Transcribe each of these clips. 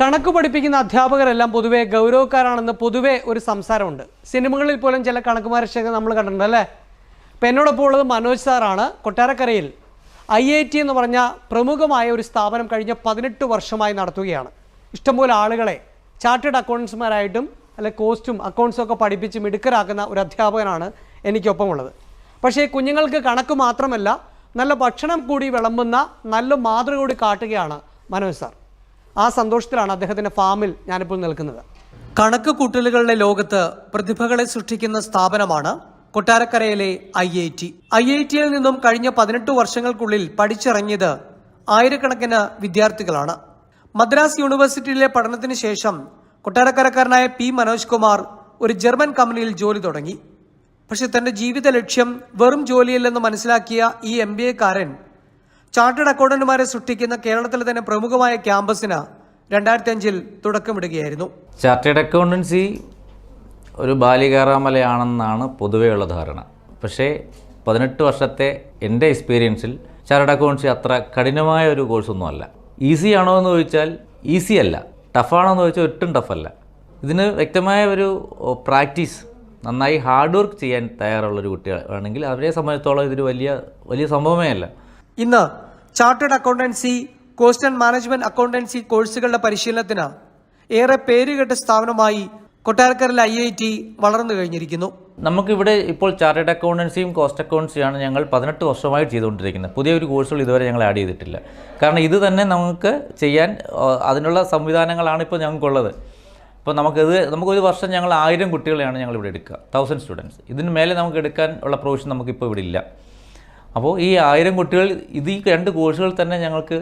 കണക്ക് പഠിപ്പിക്കുന്ന അധ്യാപകരെല്ലാം പൊതുവെ ഗൗരവക്കാരാണെന്ന് പൊതുവെ ഒരു സംസാരമുണ്ട്. സിനിമകളിൽ പോലും ചില കണക്കുമാരക്ഷകർ നമ്മൾ കണ്ടിട്ടുണ്ട് അല്ലേ? അപ്പം എന്നോടൊപ്പം ഉള്ളത് മനോജ് സാറാണ്. കൊട്ടാരക്കരയിൽ ഐ ഐ ടി എന്ന് പറഞ്ഞ പ്രമുഖമായ ഒരു സ്ഥാപനം കഴിഞ്ഞ പതിനെട്ട് വർഷമായി നടത്തുകയാണ്. ഇഷ്ടംപോലെ ആളുകളെ ചാർട്ടേഡ് അക്കൗണ്ട്സ്മാരായിട്ടും അല്ലെ കോസ്റ്റും അക്കൗണ്ട്സും ഒക്കെ പഠിപ്പിച്ച് മിടുക്കരാക്കുന്ന ഒരു അധ്യാപകനാണ് എനിക്കൊപ്പമുള്ളത്. പക്ഷേ കുഞ്ഞുങ്ങൾക്ക് കണക്ക് മാത്രമല്ല നല്ല ഭക്ഷണം കൂടി വിളമ്പുന്ന നല്ല മാതൃക കൂടി കാട്ടുകയാണ് മനോജ് സാർ. ആ സന്തോഷത്തിലാണ് അദ്ദേഹത്തിന്റെ ഫാമിൽ ഞാനിപ്പോൾ നിൽക്കുന്നത്. കണക്ക് കൂട്ടലുകളുടെ ലോകത്ത് പ്രതിഭകളെ സൃഷ്ടിക്കുന്ന സ്ഥാപനമാണ് കൊട്ടാരക്കരയിലെ I I T. I I ടിയിൽ നിന്നും കഴിഞ്ഞ പതിനെട്ട് വർഷങ്ങൾക്കുള്ളിൽ പഠിച്ചിറങ്ങിയത് ആയിരക്കണക്കിന് വിദ്യാർത്ഥികളാണ്. മദ്രാസ് യൂണിവേഴ്സിറ്റിയിലെ പഠനത്തിന് ശേഷം കൊട്ടാരക്കരക്കാരനായ പി മനോജ് കുമാർ ഒരു ജർമ്മൻ കമ്പനിയിൽ ജോലി തുടങ്ങി. പക്ഷെ തന്റെ ജീവിത ലക്ഷ്യം വെറും ജോലിയല്ലെന്ന് മനസ്സിലാക്കിയ ഈ എം ബി എക്കാരൻ ചാർട്ടേഡ് അക്കൗണ്ടന്റുമാരെ സൃഷ്ടിക്കുന്ന കേരളത്തിലെ തന്നെ പ്രമുഖമായ ക്യാമ്പസിന് രണ്ടായിരത്തി അഞ്ചിൽ തുടക്കമിടുകയായിരുന്നു. ചാർട്ടേഡ് അക്കൗണ്ടൻസി ഒരു ബാലികാറാമലയാണെന്നാണ് പൊതുവെയുള്ള ധാരണ. പക്ഷേ പതിനെട്ട് വർഷത്തെ എന്റെ എക്സ്പീരിയൻസിൽ ചാർട്ടേഡ് അക്കൗണ്ടൻസി അത്ര കഠിനമായ ഒരു കോഴ്സൊന്നും അല്ല. ഈസി ആണോ എന്ന് ചോദിച്ചാൽ ഈസി അല്ല. ടഫാണോ എന്ന് ചോദിച്ചാൽ ഒട്ടും ടഫല്ല. ഇതിന് വ്യക്തമായ ഒരു പ്രാക്ടീസ് നന്നായി ഹാർഡ് വർക്ക് ചെയ്യാൻ തയ്യാറുള്ളൊരു കുട്ടികളാണെങ്കിൽ അവരെ സംബന്ധിച്ചോളം ഇതൊരു വലിയ വലിയ സംഭവമേ അല്ല. ഇന്ന് chartered accountancy cost and management accountancy കോഴ്സുകളുടെ പരിശീലനത്തിന് ഏറെ പേരുകെട്ട സ്ഥാപനമായി കൊട്ടാരക്കരയിലെ ഐ ഐ ടി വളർന്നു കഴിഞ്ഞിരിക്കുന്നു. നമുക്കിവിടെ ഇപ്പോൾ ചാർട്ടേഡ് അക്കൗണ്ടൻസിയും കോസ്റ്റ് അക്കൗണ്ടൻസിയാണ് ഞങ്ങൾ പതിനെട്ട് വർഷമായി ചെയ്തുകൊണ്ടിരിക്കുന്നത്. പുതിയൊരു കോഴ്സുകൾ ഇതുവരെ ഞങ്ങൾ ആഡ് ചെയ്തിട്ടില്ല. കാരണം ഇത് തന്നെ നമുക്ക് ചെയ്യാൻ അതിനുള്ള സംവിധാനങ്ങളാണ് ഇപ്പോൾ ഞങ്ങൾക്കുള്ളത്. ഇപ്പോൾ നമുക്കിത് നമുക്കൊരു വർഷം ഞങ്ങൾ ആയിരം കുട്ടികളെയാണ് ഞങ്ങൾ ഇവിടെ എടുക്കുക. തൗസൻഡ് സ്റ്റുഡൻസ് ഇതിന് മേലെ നമുക്ക് എടുക്കാൻ ഉള്ള പ്രൊവിഷൻ നമുക്കിപ്പോൾ ഇവിടെ ഇല്ല. അപ്പോൾ ഈ ആയിരം കുട്ടികൾ ഇത് ഈ രണ്ട് കോഴ്സുകൾ തന്നെ ഞങ്ങൾക്ക്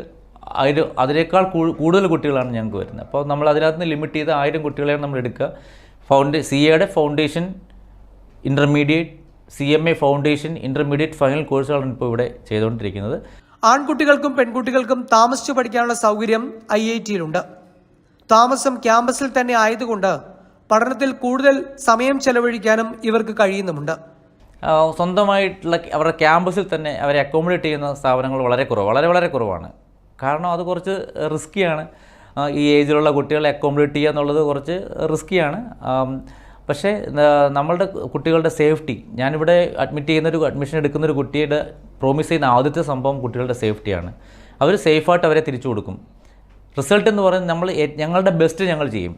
ആയിരം അതിനേക്കാൾ കൂടുതൽ കുട്ടികളാണ് ഞങ്ങൾക്ക് വരുന്നത്. അപ്പോൾ നമ്മൾ അതിനകത്ത് നിന്ന് ലിമിറ്റ് ചെയ്ത് ആയിരം കുട്ടികളെയാണ് നമ്മൾ എടുക്കുക. ഫൗണ്ടേ സി എയുടെ foundation intermediate C M A foundation intermediate final കോഴ്സുകളാണ് ഇപ്പോൾ ഇവിടെ ചെയ്തുകൊണ്ടിരിക്കുന്നത്. ആൺകുട്ടികൾക്കും പെൺകുട്ടികൾക്കും താമസിച്ചു പഠിക്കാനുള്ള സൗകര്യം ഐ ഐ ടിയിലുണ്ട് താമസം ക്യാമ്പസിൽ തന്നെ ആയതുകൊണ്ട് പഠനത്തിൽ കൂടുതൽ സമയം ചെലവഴിക്കാനും ഇവർക്ക് കഴിയുന്നുമുണ്ട്. സ്വന്തമായിട്ടുള്ള അവരുടെ ക്യാമ്പസിൽ തന്നെ അവരെ അക്കോമഡേറ്റ് ചെയ്യുന്ന സ്ഥാപനങ്ങൾ വളരെ കുറവ് വളരെ വളരെ കുറവാണ്. കാരണം അത് കുറച്ച് റിസ്ക്കിയാണ് ഈ ഏജിലുള്ള കുട്ടികളെ അക്കോമഡേറ്റ് ചെയ്യുക എന്നുള്ളത് കുറച്ച് റിസ്ക്കിയാണ് പക്ഷേ നമ്മളുടെ കുട്ടികളുടെ സേഫ്റ്റി ഞാനിവിടെ അഡ്മിറ്റ് ചെയ്യുന്നൊരു അഡ്മിഷൻ എടുക്കുന്നൊരു കുട്ടിയുടെ പ്രോമിസ് ചെയ്യുന്ന ആദ്യത്തെ സംഭവം കുട്ടികളുടെ സേഫ്റ്റിയാണ് അവർ സേഫായിട്ട് അവരെ തിരിച്ചു കൊടുക്കും. റിസൾട്ട് എന്ന് പറയുന്നത് നമ്മൾ ഞങ്ങളുടെ ബെസ്റ്റ് ഞങ്ങൾ ചെയ്യും.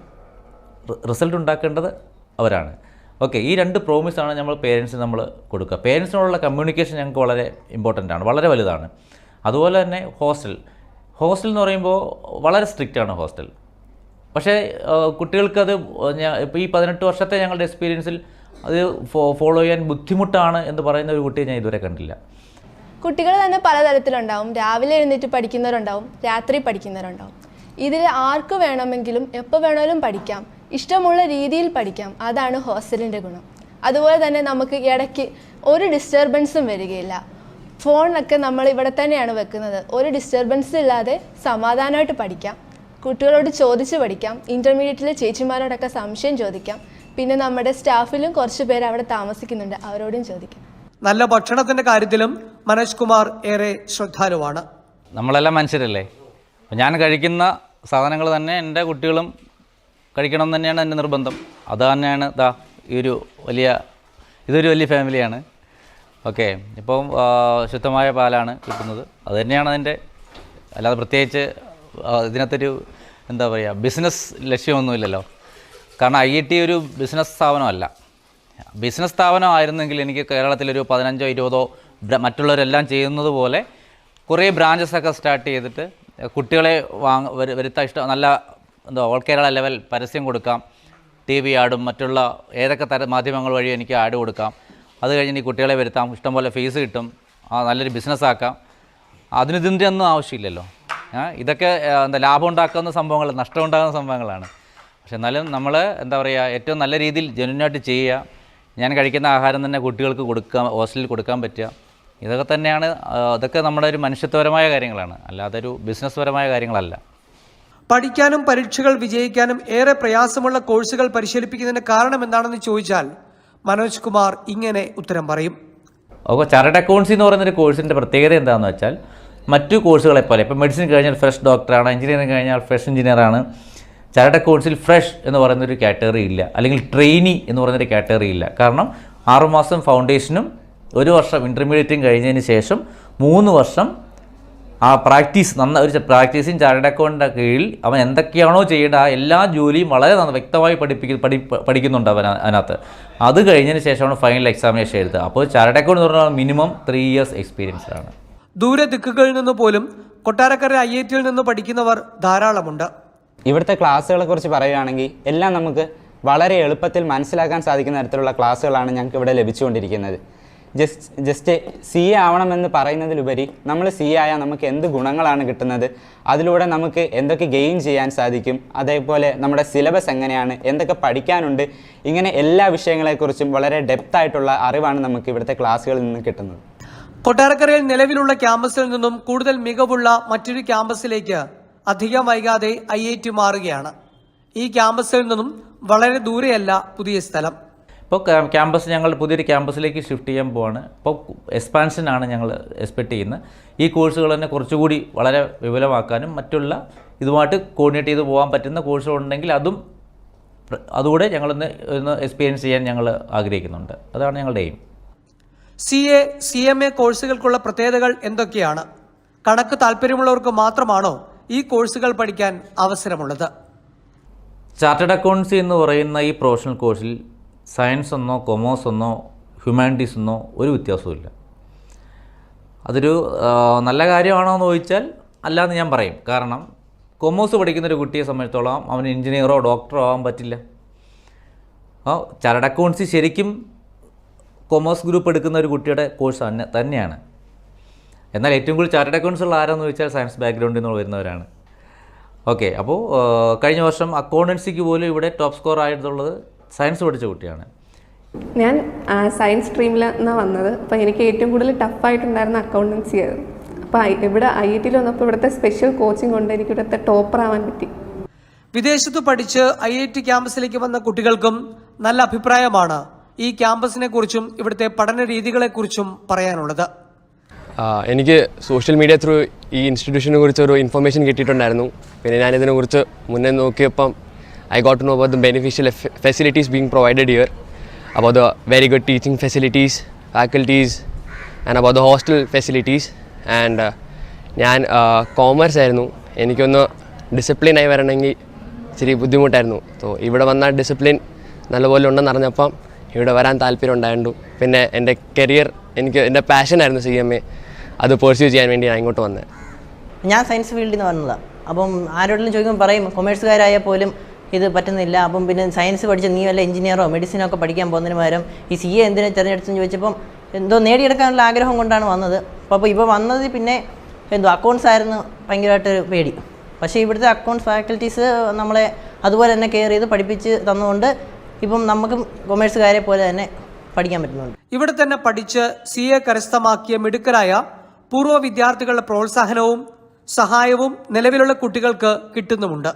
റിസൾട്ട് ഉണ്ടാക്കേണ്ടത് അവരാണ്. ഓക്കെ ഈ രണ്ട് പ്രോമിസാണ് നമ്മൾ പേരൻസിന് നമ്മൾ കൊടുക്കുക. പേരൻസിനോടുള്ള കമ്മ്യൂണിക്കേഷൻ ഞങ്ങൾക്ക് വളരെ ഇമ്പോർട്ടന്റ് ആണ് വളരെ വലുതാണ്. അതുപോലെ തന്നെ ഹോസ്റ്റൽ ഹോസ്റ്റൽ എന്ന് പറയുമ്പോൾ വളരെ സ്ട്രിക്റ്റ് ആണ് ഹോസ്റ്റൽ പക്ഷേ കുട്ടികൾക്കത് ഇപ്പോൾ ഈ പതിനെട്ട് വർഷത്തെ ഞങ്ങളുടെ എക്സ്പീരിയൻസിൽ അത് ഫോളോ ചെയ്യാൻ ബുദ്ധിമുട്ടാണ് എന്ന് പറയുന്ന ഒരു കുട്ടിയെ ഞാൻ ഇതുവരെ കണ്ടില്ല. കുട്ടികൾ തന്നെ പലതരത്തിലുണ്ടാവും. രാവിലെ എഴുന്നേറ്റ് പഠിക്കുന്നവരുണ്ടാവും രാത്രി പഠിക്കുന്നവരുണ്ടാവും. ഇതിൽ ആർക്ക് വേണമെങ്കിലും എപ്പോൾ വേണമെങ്കിലും പഠിക്കാം. ഇഷ്ടമുള്ള രീതിയിൽ പഠിക്കാം. അതാണ് ഹോസ്റ്റലിന്റെ ഗുണം. അതുപോലെ തന്നെ നമുക്ക് ഇടയ്ക്ക് ഒരു ഡിസ്റ്റർബൻസും വരികയില്ല. ഫോണൊക്കെ നമ്മൾ ഇവിടെ തന്നെയാണ് വെക്കുന്നത്. ഒരു ഡിസ്റ്റർബൻസ് ഇല്ലാതെ സമാധാനമായിട്ട് പഠിക്കാം. കുട്ടികളോട് ചോദിച്ച് പഠിക്കാം. ഇന്റർമീഡിയറ്റിലെ ചേച്ചിമാരോടൊക്കെ സംശയം ചോദിക്കാം. പിന്നെ നമ്മുടെ സ്റ്റാഫിലും കുറച്ച് പേര് അവിടെ താമസിക്കുന്നുണ്ട്. അവരോടും ചോദിക്കാം. നല്ല ഭക്ഷണത്തിന്റെ കാര്യത്തിലും മനോജ് കുമാർ ഏറെ ശ്രദ്ധാലുവാണ്. നമ്മളെല്ലാം മനുഷ്യരല്ലേ? ഞാൻ കഴിക്കുന്ന സാധനങ്ങൾ തന്നെ എന്റെ കുട്ടികളും കഴിക്കണം എന്ന് തന്നെയാണ് എന്റെ നിർബന്ധം. അത് തന്നെയാണ് ദാ ഈ ഒരു വലിയ ഇതൊരു വലിയ ഫാമിലിയാണ്. ഓക്കെ ഇപ്പം ശുദ്ധമായ പാലാണ് കിട്ടുന്നത്. അത് തന്നെയാണ് അതിന്റെ അല്ലാതെ പ്രത്യേകിച്ച് ഇതിനകത്തൊരു എന്താ പറയുക ബിസിനസ് ലക്ഷ്യമൊന്നുമില്ലല്ലോ. കാരണം ഐ ടി ഒരു ബിസിനസ് സ്ഥാപനമല്ല. ബിസിനസ് സ്ഥാപനമായിരുന്നെങ്കിൽ എനിക്ക് കേരളത്തിലൊരു പതിനഞ്ചോ ഇരുപതോ മറ്റുള്ളവരെല്ലാം ചെയ്യുന്നത് പോലെ കുറേ ബ്രാഞ്ചസ് ഒക്കെ സ്റ്റാർട്ട് ചെയ്തിട്ട് കുട്ടികളെ വാങ്ങ വരുത്താൻ ഇഷ്ടം നല്ല എന്താ ഓൾ കേരള ലെവൽ പരസ്യം കൊടുക്കാം. ടി വി ആഡും മറ്റുള്ള ഏതൊക്കെ തര മാധ്യമങ്ങൾ വഴി എനിക്ക് ആഡ് കൊടുക്കാം. അത് കഴിഞ്ഞ് ഈ കുട്ടികളെ വരുത്താം. ഇഷ്ടംപോലെ ഫീസ് കിട്ടും. ആ നല്ലൊരു ബിസിനസ് ആക്കാം. അതിന് ഇതിന്റെ ഒന്നും ആവശ്യമില്ലല്ലോ. ഇതൊക്കെ എന്താ ലാഭം ഉണ്ടാക്കുന്ന സംഭവങ്ങൾ നഷ്ടം ഉണ്ടാകുന്ന സംഭവങ്ങളാണ്. പക്ഷെ എന്നാലും നമ്മൾ എന്താ പറയുക ഏറ്റവും നല്ല രീതിയിൽ ജനുവിനായിട്ട് ചെയ്യുക. ഞാൻ കഴിക്കുന്ന ആഹാരം തന്നെ കുട്ടികൾക്ക് കൊടുക്കാൻ ഹോസ്റ്റലിൽ കൊടുക്കാൻ പറ്റുക. ഇതൊക്കെ തന്നെയാണ് ഇതൊക്കെ നമ്മുടെ ഒരു മനുഷ്യത്വപരമായ കാര്യങ്ങളാണ്. അല്ലാതെ ഒരു ബിസിനസ് പരമായ കാര്യങ്ങളല്ല. പഠിക്കാനും പരീക്ഷകൾ വിജയിക്കാനും ഏറെ പ്രയാസമുള്ള കോഴ്സുകൾ പരിശീലിപ്പിക്കുന്നതിന് കാരണം എന്താണെന്ന് ചോദിച്ചാൽ മനോജ് കുമാർ ഇങ്ങനെ ഉത്തരം പറയും. അപ്പോൾ ചാർട്ടേഡ് അക്കൗണ്ട്സി എന്ന് പറയുന്ന ഒരു കോഴ്സിന്റെ പ്രത്യേകത എന്താണെന്ന് വെച്ചാൽ മറ്റു കോഴ്സുകളെ പോലെ ഇപ്പോൾ മെഡിസിൻ കഴിഞ്ഞാൽ ഫ്രഷ് ഡോക്ടറാണ് എഞ്ചിനീയറിംഗ് കഴിഞ്ഞാൽ ഫ്രഷ് എഞ്ചിനീയറാണ് ചാർട്ടേഡ് അക്കൗണ്ട്സിൽ ഫ്രഷ് എന്ന് പറയുന്നൊരു കാറ്റഗറി ഇല്ല. അല്ലെങ്കിൽ ട്രെയിനി എന്ന് പറയുന്നൊരു കാറ്റഗറി ഇല്ല. കാരണം ആറുമാസം ഫൗണ്ടേഷനും ഒരു വർഷം ഇന്റർമീഡിയറ്റും കഴിഞ്ഞതിന് ശേഷം മൂന്ന് വർഷം ആ പ്രാക്ടീസ് നന്ന ഒരു പ്രാക്ടീസിങ് ചാർട്ടേഡ് അക്കൗണ്ടിന്റെ കീഴിൽ അവൻ എന്തൊക്കെയാണോ ചെയ്യേണ്ട ആ എല്ലാ ജോലിയും വളരെ നന്ന വ്യക്തമായി പഠിപ്പിക്ക പഠി പഠിക്കുന്നുണ്ട് അവൻ അതിനകത്ത്. അത് കഴിഞ്ഞതിന് ശേഷമാണ് ഫൈനൽ എക്സാമിനേഷൻ എഴുതുക. അപ്പോൾ ചാർട്ടേഡ് അക്കൗണ്ട് എന്ന് പറഞ്ഞാൽ മിനിമം ത്രീ ഇയേഴ്സ് എക്സ്പീരിയൻസ് ആണ് ദൂരെ ദിക്കുകളിൽ നിന്ന് പോലും കൊട്ടാരക്കര ഐ ഐ ടിയിൽ നിന്ന് പഠിക്കുന്നവർ ധാരാളമുണ്ട്. ഇവിടുത്തെ ക്ലാസ്സുകളെ കുറിച്ച് പറയുകയാണെങ്കിൽ എല്ലാം നമുക്ക് വളരെ എളുപ്പത്തിൽ മനസ്സിലാക്കാൻ സാധിക്കുന്ന തരത്തിലുള്ള ക്ലാസ്സുകളാണ് ഞങ്ങൾക്ക് ഇവിടെ ലഭിച്ചുകൊണ്ടിരിക്കുന്നത്. ജസ്റ്റ് ജസ്റ്റ് സി എ ആവണമെന്ന് പറയുന്നതിലുപരി നമ്മൾ സി ആയാൽ നമുക്ക് എന്ത് ഗുണങ്ങളാണ് കിട്ടുന്നത്? അതിലൂടെ നമുക്ക് എന്തൊക്കെ ഗെയിൻ ചെയ്യാൻ സാധിക്കും? അതേപോലെ നമ്മുടെ സിലബസ് എങ്ങനെയാണ്? എന്തൊക്കെ പഠിക്കാനുണ്ട്? ഇങ്ങനെ എല്ലാ വിഷയങ്ങളെക്കുറിച്ചും വളരെ ഡെപ്ത് ആയിട്ടുള്ള അറിവാണ് നമുക്ക് ഇവിടുത്തെ ക്ലാസ്സുകളിൽ നിന്ന് കിട്ടുന്നത്. കൊട്ടാരക്കരയിൽ നിലവിലുള്ള ക്യാമ്പസിൽ നിന്നും കൂടുതൽ മികവുള്ള മറ്റൊരു ക്യാമ്പസിലേക്ക് അധികം വൈകാതെ ഐ ഐ ടി മാറുകയാണ്. ഈ ക്യാമ്പസിൽ നിന്നും വളരെ ദൂരെയല്ല പുതിയ സ്ഥലം. ഇപ്പോൾ ക്യാമ്പസ് ഞങ്ങൾ പുതിയൊരു ക്യാമ്പസിലേക്ക് ഷിഫ്റ്റ് ചെയ്യാൻ പോവാണ്. ഇപ്പോൾ എക്സ്പാൻഷനാണ് ഞങ്ങൾ എക്സ്പെക്ട് ചെയ്യുന്നത്. ഈ കോഴ്സുകൾ തന്നെ കുറച്ചുകൂടി വളരെ വിപുലമാക്കാനും മറ്റുള്ള ഇതുമായിട്ട് കോർഡിനേറ്റ് ചെയ്ത് പോകാൻ പറ്റുന്ന കോഴ്സുകളുണ്ടെങ്കിൽ അതും അതുകൂടെ ഞങ്ങളൊന്ന് ഒന്ന് എക്സ്പീരിയൻസ് ചെയ്യാൻ ഞങ്ങൾ ആഗ്രഹിക്കുന്നുണ്ട്. അതാണ് ഞങ്ങളുടെ aim C A C M A കോഴ്സുകൾക്കുള്ള പ്രത്യേകതകൾ എന്തൊക്കെയാണ്? കണക്ക് താല്പര്യമുള്ളവർക്ക് മാത്രമാണോ ഈ കോഴ്സുകൾ പഠിക്കാൻ അവസരമുള്ളത്? ചാർട്ടേഡ് അക്കൗണ്ട്സി എന്ന് പറയുന്ന ഈ പ്രൊഫഷണൽ കോഴ്സിൽ സയൻസ് എന്നോ കൊമേഴ്സ് എന്നോ ഹ്യൂമാനിറ്റീസ് എന്നോ ഒരു വ്യത്യാസവുമില്ല. അതൊരു നല്ല കാര്യമാണോ എന്ന് ചോദിച്ചാൽ അല്ലാന്ന് ഞാൻ പറയും. കാരണം കൊമേഴ്സ് പഠിക്കുന്ന ഒരു കുട്ടിയെ സംബന്ധിച്ചോളം അവന് എഞ്ചിനീയറോ ഡോക്ടറോ ആവാൻ പറ്റില്ല. ചരട് അക്കൗണ്ട്സ് ശരിക്കും കൊമേഴ്സ് ഗ്രൂപ്പ് എടുക്കുന്ന ഒരു കുട്ടിയുടെ കോഴ്സ് തന്നെ തന്നെയാണ്. എന്നാൽ ഏറ്റവും കൂടുതൽ ചാർട്ടഡ് അക്കൗണ്ട്സ് ഉള്ള ആരാന്ന് ചോദിച്ചാൽ സയൻസ് ബാക്ക്ഗ്രൗണ്ടിൽ നിന്ന് വരുന്നവരാണ്. ഓക്കെ അപ്പോൾ കഴിഞ്ഞ വർഷം അക്കൗണ്ടൻസിക്ക് പോലും ഇവിടെ ടോപ്പ് സ്കോർ ആയിട്ടുള്ളത് സയൻസ് പഠിച്ച കുട്ടിയാണ്. ഞാൻ സയൻസ് സ്ട്രീമിൽ നിന്നാണ് വന്നത്. അപ്പോൾ എനിക്ക് ഏറ്റവും കൂടുതൽ ടഫായിട്ടുണ്ടായിരുന്ന അക്കൗണ്ടൻസി ആയിരുന്നു. അപ്പോൾ ഇവിടെ ഐ ഐ ടിയിൽ വന്നപ്പോൾ ഇവിടുത്തെ സ്പെഷ്യൽ കോച്ചിങ് കൊണ്ട് എനിക്ക് ഇവിടുത്തെ ടോപ്പർ ആവാൻ പറ്റി. വിദേശത്ത് പഠിച്ച് ഐ ഐ ടി ക്യാമ്പസിലേക്ക് വന്ന കുട്ടികൾക്കും നല്ല അഭിപ്രായമാണ് ഈ ക്യാമ്പസിനെ കുറിച്ചും ഇവിടുത്തെ പഠന രീതികളെക്കുറിച്ചും പറയാനുള്ളത്. എനിക്ക് സോഷ്യൽ മീഡിയ ത്രൂ ഈ ഇൻസ്റ്റിറ്റ്യൂഷനെ കുറിച്ച് ഒരു ഇൻഫർമേഷൻ കിട്ടിയിട്ടുണ്ടായിരുന്നു. പിന്നെ ഞാൻ ഇതിനെക്കുറിച്ച് മുന്നേ നോക്കിയപ്പം I got know about the beneficial facilities being provided here about the very good teaching facilities faculties and about the hostel facilities and ഞാൻ കോമേഴ്സ് ആയിരുന്നു. എനിക്കൊന്ന് ഡിസിപ്ലിൻ ആയി വരണമെങ്കിൽ ഇച്ചിരി ബുദ്ധിമുട്ടായിരുന്നു. സോ ഇവിടെ വന്ന ഡിസിപ്ലിൻ നല്ലപോലെ ഉണ്ടെന്ന് അറിഞ്ഞപ്പം ഇവിടെ വരാൻ താല്പര്യം ഉണ്ടായിരുന്നു പിന്നെ എന്റെ കരിയർ എനിക്ക് എന്റെ പാഷനായിരുന്നു സി എം എ അത് പെർസ്യൂ ചെയ്യാൻ വേണ്ടി ഞാൻ ഇങ്ങോട്ട് വന്നത്. ഞാൻ സയൻസ് ഫീൽഡിൽ നിന്ന് വന്നതാണ് അപ്പം ആരോടെങ്കിലും ചോദിക്കുമ്പോൾ പറയും കൊമേഴ്സുകാരായ പോലും ഇത് പറ്റുന്നില്ല. അപ്പം പിന്നെ സയൻസ് പഠിച്ച നീ വല്ല എഞ്ചിനീയറോ മെഡിസിനോ ഒക്കെ പഠിക്കാൻ പോകുന്നതിന് പകരം ഈ സി എ എന്തിനെ തിരഞ്ഞെടുത്തെന്ന് ചോദിച്ചപ്പം എന്തോ നേടിയെടുക്കാനുള്ള ആഗ്രഹം കൊണ്ടാണ് വന്നത്. അപ്പോൾ ഇപ്പോൾ വന്നത് പിന്നെ എന്തോ അക്കൗണ്ട്സ് ആയിരുന്നു. ഭയങ്കരമായിട്ട് പേടി. പക്ഷേ ഇവിടുത്തെ അക്കൗണ്ട്സ് ഫാക്കൽറ്റീസ് നമ്മളെ അതുപോലെ തന്നെ കെയർ ചെയ്ത് പഠിപ്പിച്ച് തന്നുകൊണ്ട് ഇപ്പം നമുക്കും കൊമേഴ്സുകാരെ പോലെ തന്നെ പഠിക്കാൻ പറ്റുന്നുണ്ട്. ഇവിടെ തന്നെ പഠിച്ച് സി എ കരസ്ഥമാക്കിയ മിടുക്കരായ പൂർവ വിദ്യാർത്ഥികളുടെ പ്രോത്സാഹനവും സഹായവും നിലവിലുള്ള കുട്ടികൾക്ക് കിട്ടുന്നുമുണ്ട്.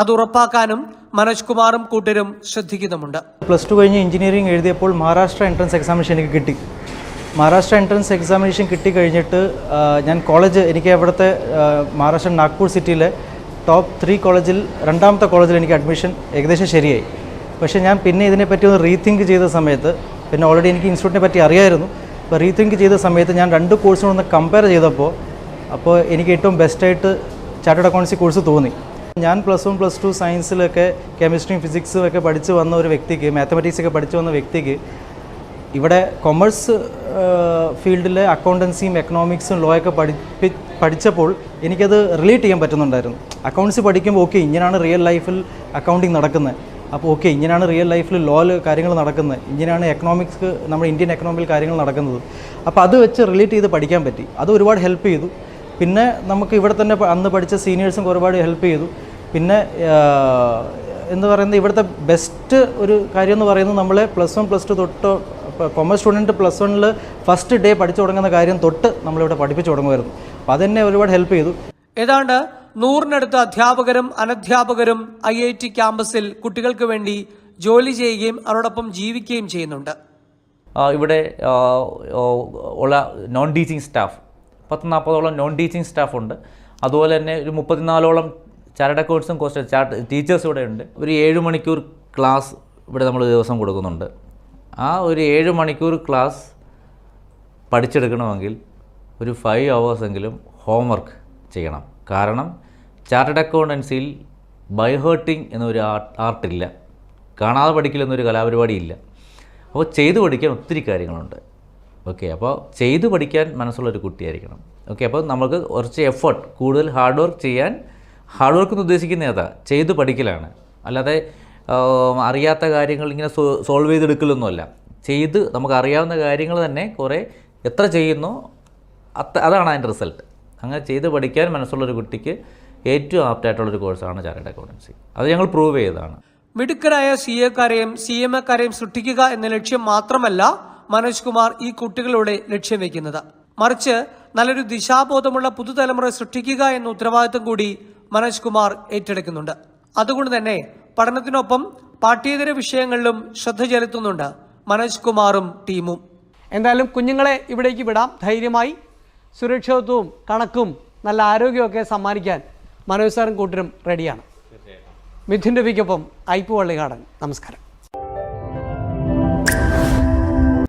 അത് ഉറപ്പാക്കാനും മനോജ് കുമാറും കൂട്ടരും ശ്രദ്ധിക്കുന്നുമുണ്ട്. പ്ലസ് ടു കഴിഞ്ഞ് എഞ്ചിനീയറിംഗ് എഴുതിയപ്പോൾ മഹാരാഷ്ട്ര എൻട്രൻസ് എക്സാമിനേഷൻ എനിക്ക് കിട്ടി. മഹാരാഷ്ട്ര എൻട്രൻസ് എക്സാമിനേഷൻ കിട്ടി കഴിഞ്ഞിട്ട് ഞാൻ കോളേജ് എനിക്ക് അവിടുത്തെ മഹാരാഷ്ട്ര നാഗ്പൂർ സിറ്റിയിലെ ടോപ്പ് ത്രീ കോളേജിൽ രണ്ടാമത്തെ കോളേജിൽ എനിക്ക് അഡ്മിഷൻ ഏകദേശം ശരിയായി. പക്ഷേ ഞാൻ പിന്നെ ഇതിനെപ്പറ്റി ഒന്ന് റീതിങ്ക് ചെയ്ത സമയത്ത് പിന്നെ ഓൾറെഡി എനിക്ക് ഇൻസ്റ്റിറ്റ്യൂട്ടിനെ പറ്റി അറിയായിരുന്നു. അപ്പോൾ റീതിങ്ക് ചെയ്ത സമയത്ത് ഞാൻ രണ്ട് കോഴ്സുകളൊന്ന് കമ്പയർ ചെയ്തപ്പോൾ അപ്പോൾ എനിക്ക് ഏറ്റവും ബെസ്റ്റായിട്ട് ചാർട്ടേഡ് അക്കൗണ്ട്സി കോഴ്സ് തോന്നി. ഞാൻ പ്ലസ് വൺ പ്ലസ് ടു സയൻസിലൊക്കെ കെമിസ്ട്രിയും ഫിസിക്സും ഒക്കെ പഠിച്ചു വന്ന ഒരു വ്യക്തിക്ക് മാത്തമാറ്റിക്സ് ഒക്കെ പഠിച്ചു വന്ന വ്യക്തിക്ക് ഇവിടെ കൊമേഴ്സ് ഫീൽഡിലെ അക്കൗണ്ടൻസിയും എക്കണോമിക്സും ലോ ഒക്കെ പഠിപ്പി പഠിച്ചപ്പോൾ എനിക്കത് റിലേറ്റ് ചെയ്യാൻ പറ്റുന്നുണ്ടായിരുന്നു. അക്കൗണ്ട്സ് പഠിക്കുമ്പോൾ ഓക്കെ ഇങ്ങനെയാണ് റിയൽ ലൈഫിൽ അക്കൗണ്ടിങ് നടക്കുന്നത്. അപ്പോൾ ഓക്കെ ഇങ്ങനെയാണ് റിയൽ ലൈഫിൽ ലോയിൽ കാര്യങ്ങൾ നടക്കുന്നത്. ഇങ്ങനെയാണ് എക്കണോമിക്സ് നമ്മുടെ ഇന്ത്യൻ എക്കണോമിയിൽ കാര്യങ്ങൾ നടക്കുന്നത്. അപ്പോൾ അത് വെച്ച് റിലേറ്റ് ചെയ്ത് പഠിക്കാൻ പറ്റി. അത് ഒരുപാട് ഹെൽപ്പ് ചെയ്തു. പിന്നെ നമുക്ക് ഇവിടെ തന്നെ അന്ന് പഠിച്ച സീനിയേഴ്സും ഒരുപാട് ഹെൽപ്പ് ചെയ്തു. പിന്നെ എന്ന് പറയുന്നത് ഇവിടുത്തെ ബെസ്റ്റ് ഒരു കാര്യം എന്ന് പറയുന്നത് നമ്മളെ പ്ലസ് വൺ പ്ലസ് ടു തൊട്ട് കൊമേഴ്സ് സ്റ്റുഡന്റ് പ്ലസ് വണ്ണിൽ ഫസ്റ്റ് ഡേ പഠിച്ചു തുടങ്ങുന്ന കാര്യം തൊട്ട് നമ്മളിവിടെ പഠിപ്പിച്ചു തുടങ്ങുമായിരുന്നു. അപ്പോൾ അതെന്നെ ഒരുപാട് ഹെൽപ്പ് ചെയ്തു. ഏതാണ്ട് നൂറിനടുത്ത് അധ്യാപകരും അനധ്യാപകരും ഐ ഐ ടി ക്യാമ്പസിൽ കുട്ടികൾക്ക് വേണ്ടി ജോലി ചെയ്യുകയും അവരോടൊപ്പം ജീവിക്കുകയും ചെയ്യുന്നുണ്ട്. ആ, ഇവിടെ ഉള്ള നോൺ ടീച്ചിങ് സ്റ്റാഫ് പത്ത് നാൽപ്പതോളം നോൺ ടീച്ചിങ് സ്റ്റാഫുണ്ട് അതുപോലെ തന്നെ ഒരു മുപ്പത്തിനാലോളം ചാർട്ടേഡ് അക്കൗണ്ട്സും കോസ്റ്റ് ചാർട്ട് ടീച്ചേഴ്സ് ഇവിടെ ഉണ്ട്. ഒരു ഏഴ് മണിക്കൂർ ക്ലാസ് ഇവിടെ നമ്മൾ ദിവസം കൊടുക്കുന്നുണ്ട്. ആ ഒരു ഏഴ് മണിക്കൂർ ക്ലാസ് പഠിച്ചെടുക്കണമെങ്കിൽ ഒരു ഫൈവ് അവേഴ്സെങ്കിലും ഹോംവർക്ക് ചെയ്യണം. കാരണം ചാർട്ടേഡ് അക്കൗണ്ടൻസിയിൽ ബൈഹേർട്ടിംഗ് എന്നൊരു ആർട്ട് ആർട്ടില്ല കാണാതെ പഠിക്കലെന്നൊരു കലാപരിപാടി ഇല്ല അപ്പോൾ ചെയ്തു പഠിക്കാൻ ഒത്തിരി കാര്യങ്ങളുണ്ട്. ഓക്കെ അപ്പോൾ ചെയ്ത് പഠിക്കാൻ മനസ്സുള്ളൊരു കുട്ടിയായിരിക്കണം. ഓക്കെ അപ്പോൾ നമുക്ക് കുറച്ച് എഫേർട്ട് കൂടുതൽ ഹാർഡ് വർക്ക് ചെയ്യാൻ ഹാർഡ് വർക്ക് എന്ന് ഉദ്ദേശിക്കുന്ന ഏതാ? ചെയ്ത് പഠിക്കലാണ്. അല്ലാതെ അറിയാത്ത കാര്യങ്ങൾ ഇങ്ങനെ സോൾവ് ചെയ്തെടുക്കലൊന്നുമല്ല. ചെയ്ത് നമുക്ക് അറിയാവുന്ന കാര്യങ്ങൾ തന്നെ കുറേ എത്ര ചെയ്യുന്നോ അത്ര അതാണ് അതിന്റെ റിസൾട്ട് അങ്ങനെ ചെയ്ത് പഠിക്കാൻ മനസ്സുള്ളൊരു കുട്ടിക്ക് ഏറ്റവും ആപ്റ്റായിട്ടുള്ളൊരു കോഴ്സാണ് ചാർട്ടേഡ് അക്കൗണ്ടൻസി അത് ഞങ്ങൾ പ്രൂവ് ചെയ്തതാണ്. മിടുക്കരായ സി എക്കാരെയും സി എം എക്കാരെയും സൃഷ്ടിക്കുക എന്ന ലക്ഷ്യം മാത്രമല്ല മനോജ് കുമാർ ഈ കുട്ടികളോടെ ലക്ഷ്യം വെക്കുന്നത് മറിച്ച് നല്ലൊരു ദിശാബോധമുള്ള പുതുതലമുറ സൃഷ്ടിക്കുക എന്ന ഉത്തരവാദിത്വം കൂടി മനോജ് കുമാർ ഏറ്റെടുക്കുന്നുണ്ട്. അതുകൊണ്ട് തന്നെ പഠനത്തിനൊപ്പം പാഠ്യേതര വിഷയങ്ങളിലും ശ്രദ്ധ ചെലുത്തുന്നുണ്ട് മനോജ് കുമാറും ടീമും. എന്തായാലും കുഞ്ഞുങ്ങളെ ഇവിടേക്ക് വിടാം. ധൈര്യമായി സുരക്ഷിതത്വവും കണക്കും നല്ല ആരോഗ്യമൊക്കെ സമ്മാനിക്കാൻ മനോജ് സാറും കൂട്ടരും റെഡിയാണ്. മിഥുൻ രവിക്കൊപ്പം ഐപ്പു വള്ളികാടൻ. നമസ്കാരം.